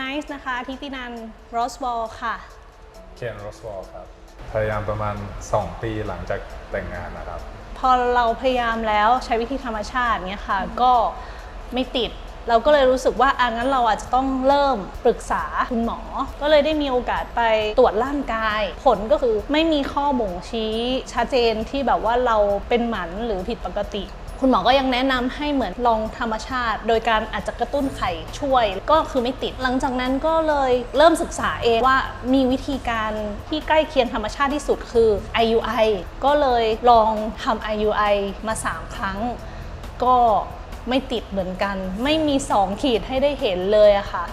Nice นะคะทิตินันรอสบอลค่ะ เคนโรสวอลครับ พยายามประมาณ 2 ปีหลังจากแต่งงานนะครับ พอเราพยายามแล้วใช้วิธีธรรมชาติเนี่ยค่ะ ก็ไม่ติด เราก็เลยรู้สึกว่าอะงั้นเราอาจจะต้องเริ่มปรึกษาคุณหมอ ก็เลยได้มีโอกาสไปตรวจร่างกาย ผลก็คือไม่มีข้อบ่งชี้ชัดเจนที่แบบว่าเราเป็นหมันหรือผิดปกติ คุณหมอก็ยังแนะนำให้เหมือนลองธรรมชาติ โดยการอาจจะกระตุ้นไข่ช่วย ก็คือไม่ติด หลังจากนั้นก็เลยเริ่มศึกษาเองว่ามีวิธีการที่ใกล้เคียงธรรมชาติที่สุดคือ IUI ก็เลยลองทำ IUI มา 3 ครั้ง ก็ไม่ติดเหมือนกัน ไม่มี 2 ขีดให้ได้เห็นเลยอะค่ะ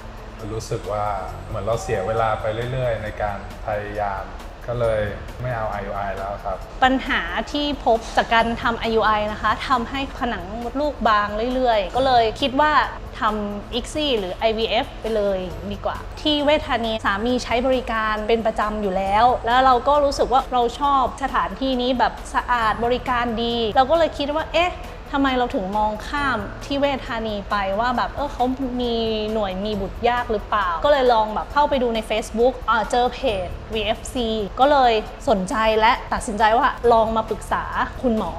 รู้สึกว่าเหมือนเราเสียเวลาไปเรื่อย ๆ ในการพยายาม ก็เลยไม่เอา IUI แล้วครับ ปัญหาที่พบจากการทำ IUI นะคะทำให้ผนังมดลูกบางเรื่อยๆ ก็เลยคิดว่าทำ ICSI หรือ IVF ไปเลยดีกว่า ที่เวทานีสามีใช้บริการเป็นประจำอยู่แล้ว แล้วเราก็รู้สึกว่าเราชอบสถานที่นี้แบบสะอาดบริการดี เราก็เลยคิดว่าเอ๊ะ ทำไมเราถึงมองข้ามที่เวทธานีไปว่าแบบเออเขามีหน่วยมีบุตรยากหรือเปล่า ก็เลยลองแบบเข้าไปดูใน Facebook อ่าเจอเพจ VFC ก็เลยสนใจและตัดสินใจว่าลองมาปรึกษาคุณหมอ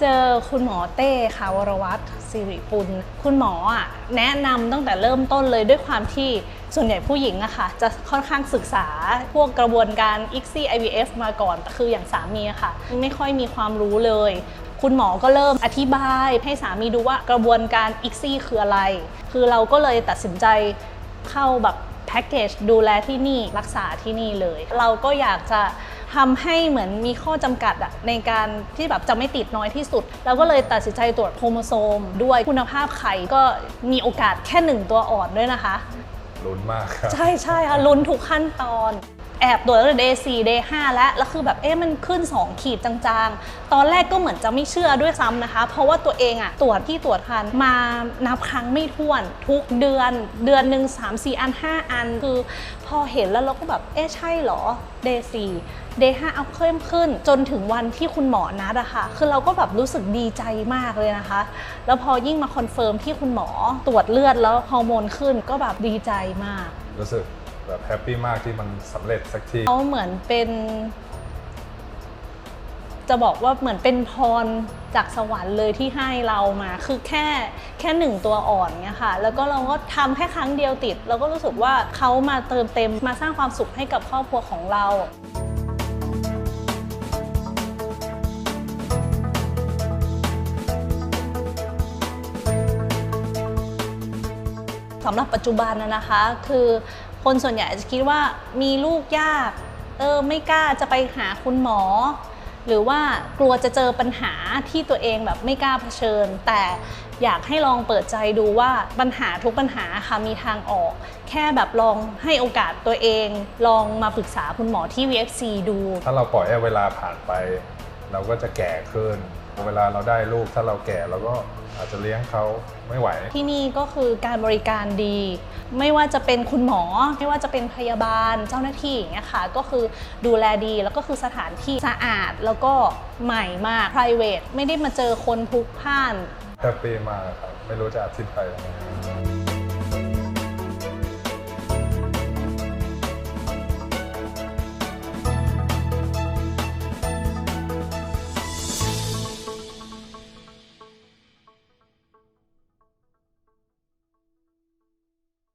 เจอคุณหมอเต้ค่ะวรวัตรสิริปุลคุณหมออะแนะนำตั้งแต่เริ่มต้นเลยด้วยความที่ส่วนใหญ่ผู้หญิงอะค่ะจะค่อนข้างศึกษาพวกกระบวนการ ICSI IVF มาก่อนแต่คืออย่างสามีอะค่ะ ไม่ค่อยมีความรู้เลย คุณหมอก็เริ่มอธิบายให้สามีดูว่ากระบวนการ ICSI คืออะไร คือเราก็เลยตัดสินใจเข้าแบบแพ็กเกจดูแลที่นี่รักษาที่นี่เลย เราก็อยากจะทำให้เหมือนมีข้อจำกัดอะในการที่แบบจะไม่ติดน้อยที่สุด เราก็เลยตัดสินใจตรวจโครโมโซม ด้วยคุณภาพไข่ก็มีโอกาสแค่หนึ่งตัวอ่อนด้วยนะคะ ลุ้นมากครับ ใช่ใช่ค่ะลุ้นทุกขั้นตอน แอบตรวจตั้งแต่ day 4 day 5แล้ว แล้วคือแบบเอ๊ะมันขึ้น 2 ขีดจางๆ ตอนแรกก็เหมือนจะไม่เชื่อด้วยซ้ำนะคะ เพราะว่าตัวเองอะตรวจที่ตรวจคันมานับครั้งไม่ถ้วนทุกเดือนเดือนหนึ่ง3 4 อัน 5 อัน คือพอเห็นแล้วเราก็แบบเอ๊ะใช่เหรอ day 4 day 5เอาเพิ่มขึ้น จนถึงวันที่คุณหมอนัดอะค่ะ คือเราก็แบบรู้สึกดีใจมากเลยนะคะ แล้วพอยิ่งมาคอนเฟิร์มที่คุณหมอตรวจเลือดแล้วฮอร์โมนขึ้นก็แบบดีใจมาก รู้สึก แบบแฮปปี้มากที่มันสำเร็จสักที เขาเหมือนเป็น จะบอกว่าเหมือนเป็นพรจากสวรรค์เลยที่ให้เรามา คือแค่แค่หนึ่งตัวอ่อนเนี่ยค่ะ แล้วก็เราก็ทำแค่ครั้งเดียวติด เราก็รู้สึกว่าเขามาเติมเต็มมาสร้างความสุขให้กับครอบครัวของเรา สำหรับปัจจุบันนะนะคะ คือ คนส่วนใหญ่จะคิดว่ามีลูกยาก เออไม่กล้าจะไปหาคุณหมอ หรือว่ากลัวจะเจอปัญหาที่ตัวเองแบบไม่กล้าเผชิญ แต่อยากให้ลองเปิดใจดูว่าปัญหาทุกปัญหาค่ะมีทางออก แค่แบบลองให้โอกาสตัวเอง ลองมาปรึกษาคุณหมอที่ VFC ดู ถ้าเราปล่อยให้เวลาผ่านไป เราก็จะแก่ขึ้น เวลาเราได้ลูกถ้าเราแก่เราก็อาจจะเลี้ยงเขาไม่ไหว ที่นี่ก็คือการบริการดี ไม่ว่าจะเป็นคุณหมอ ไม่ว่าจะเป็นพยาบาลเจ้าหน้าที่อย่างเงี้ยค่ะก็คือดูแลดีแล้วก็คือสถานที่สะอาดแล้วก็ใหม่มาก private ไม่ได้มาเจอคนพลุกพล่านแฮปปี้มากครับไม่รู้จะอธิบายยังไง